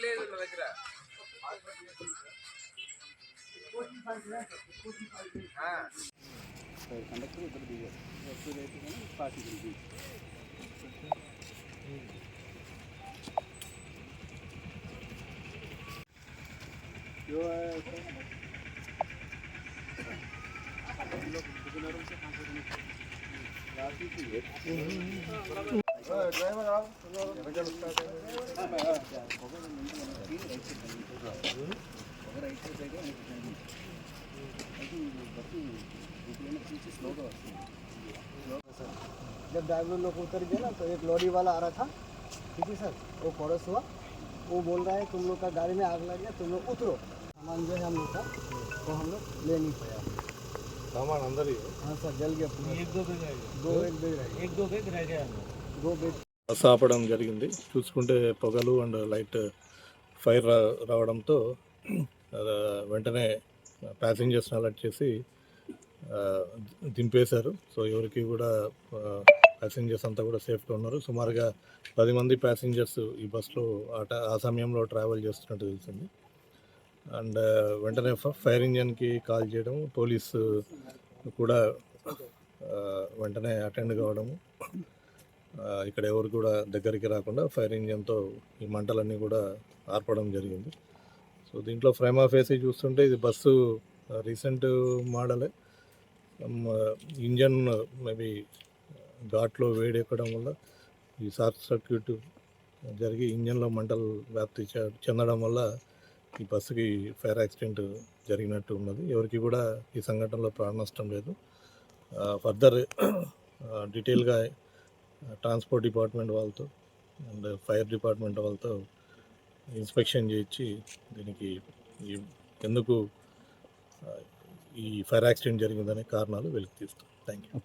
లేదు నా దగ్గర ఆ. కండక్టర్ ఇక్కడ దిగారు బస్సు రేపు కానీ పార్టీ దిగి जब ड्राइवर लोग उतर गए ना तो एक लॉरी वाला आ रहा था। ठीक है सर? वो पड़ोस हुआ। वो बोल रहा है तुम लोग का गाड़ी में आग लग गया तुम लोग उतरो। सामान जो है हम लोग का वो हम लोग ले नहीं पाया सामान अंदर ही है। हाँ सर जल गया पूरा। एक दो बैग रह गए दो एक बैग रह एक दो बैग रह गया। బస్ ఆపడం జరిగింది. చూసుకుంటే పొగలు అండ్ లైట్ ఫైర్ రావడంతో వెంటనే ప్యాసింజర్స్ని అలర్ట్ చేసి దింపేశారు. సో ఎవరికి కూడా ప్యాసింజర్స్ అంతా కూడా సేఫ్గా ఉన్నారు. సుమారుగా పది మంది ప్యాసింజర్స్ ఈ బస్లో ఆ సమయంలో ట్రావెల్ చేస్తున్నట్టు తెలిసింది. అండ్ వెంటనే ఫైర్ ఇంజన్కి కాల్ చేయడం పోలీసు కూడా వెంటనే అటెండ్ కావడము ఇక్కడ ఎవరు కూడా దగ్గరికి రాకుండా ఫైర్ ఇంజన్తో ఈ మంటలన్నీ కూడా ఆర్పడం జరిగింది. సో దీంట్లో ఫ్రేమ్ ఆఫ్ ఏసీ చూస్తుంటే ఇది బస్సు రీసెంట్ మోడలే. ఇంజన్ మేబీ ఘాట్లో వేడి ఎక్కడం వల్ల ఈ షార్ట్ సర్క్యూట్ జరిగి ఇంజన్లో మంటలు వ్యాప్తి చె- చెందడం వల్ల ఈ బస్సుకి ఫైర్ యాక్సిడెంట్ జరిగినట్టు ఉన్నది. ఎవరికి కూడా ఈ సంఘటనలో ప్రాణ నష్టం లేదు ఫర్దర్ డీటెయిల్గా ట్రాన్స్పోర్ట్ డిపార్ట్మెంట్ వాళ్ళతో అండ్ ఫైర్ డిపార్ట్మెంట్ వాళ్ళతో ఇన్స్పెక్షన్ చేయించి దీనికి ఈ ఎందుకు ఈ ఫైర్ యాక్సిడెంట్ జరిగిందనే కారణాలు వెలికి తీస్తాం. Thank you